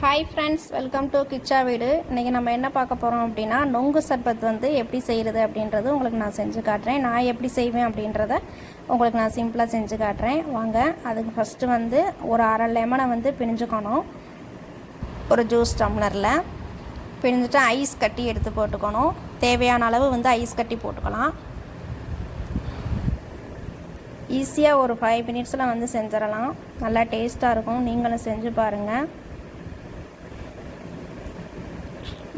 Hi friends welcome to Kichcha வீடு இன்றைக்கி நம்ம என்ன பார்க்க போகிறோம் அப்படின்னா நொங்கு சர்பத் வந்து எப்படி செய்கிறது அப்படின்றது உங்களுக்கு நான் செஞ்சு காட்டுறேன். நான் எப்படி செய்வேன் அப்படின்றத உங்களுக்கு நான் சிம்பிளாக செஞ்சு காட்டுறேன். வாங்க அதுக்கு ஃபஸ்ட்டு வந்து ஒரு அரை லெமனை வந்து பிழிஞ்சுக்கணும். ஒரு ஜூஸ் டம்ளரில் பிழிஞ்சிட்டு ஐஸ் கட்டி எடுத்து போட்டுக்கணும். தேவையான அளவு வந்து ஐஸ் கட்டி போட்டுக்கலாம். ஈஸியாக ஒரு ஃபைவ் மினிட்ஸில் வந்து செஞ்சிடலாம். நல்லா டேஸ்ட்டாக இருக்கும். நீங்களும் செஞ்சு பாருங்கள்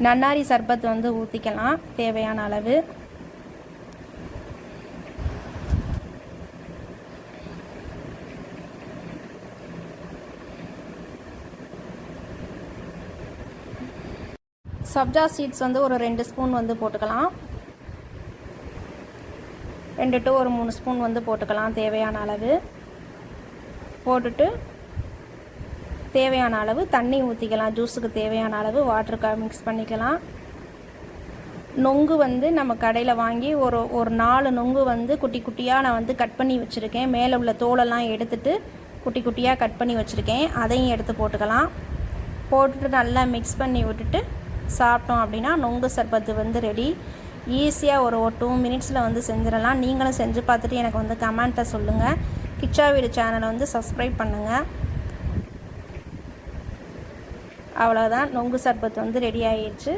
நன்னாரி சர்பத் வந்து ஊற்றிக்கலாம் தேவையான அளவு. சப்ஜா சீட்ஸ் வந்து ஒரு ரெண்டு ஸ்பூன் வந்து போட்டுக்கலாம். ரெண்டு டு ஒரு மூணு ஸ்பூன் வந்து போட்டுக்கலாம் தேவையான அளவு. போட்டுட்டு தேவையான அளவு தண்ணி ஊற்றிக்கலாம் ஜூஸுக்கு தேவையான அளவு வாட்டருக்கு மிக்ஸ் பண்ணிக்கலாம். நொங்கு வந்து நம்ம கடையில் வாங்கி ஒரு ஒரு நாலு நொங்கு வந்து குட்டி குட்டியாக நான் வந்து கட் பண்ணி வச்சுருக்கேன். மேலே உள்ள தோலெல்லாம் எடுத்துட்டு குட்டி குட்டியாக கட் பண்ணி வச்சுருக்கேன். அதையும் எடுத்து போட்டுக்கலாம். போட்டுட்டு நல்லா மிக்ஸ் பண்ணி விட்டுட்டு சாப்பிட்டோம் அப்படின்னா நொங்கு சர்பத்து வந்து ரெடி ஈஸியாக ஒரு ஒரு டூ மினிட்ஸில் வந்து செஞ்சிடலாம். நீங்களும் செஞ்சு பார்த்துட்டு எனக்கு வந்து கமெண்ட்டை சொல்லுங்கள் கிச்சா வீடு சேனலை வந்து சப்ஸ்கிரைப் பண்ணுங்கள் அவ்வளோதான் நொங்கு சர்பத் வந்து ரெடி ஆகிடுச்சு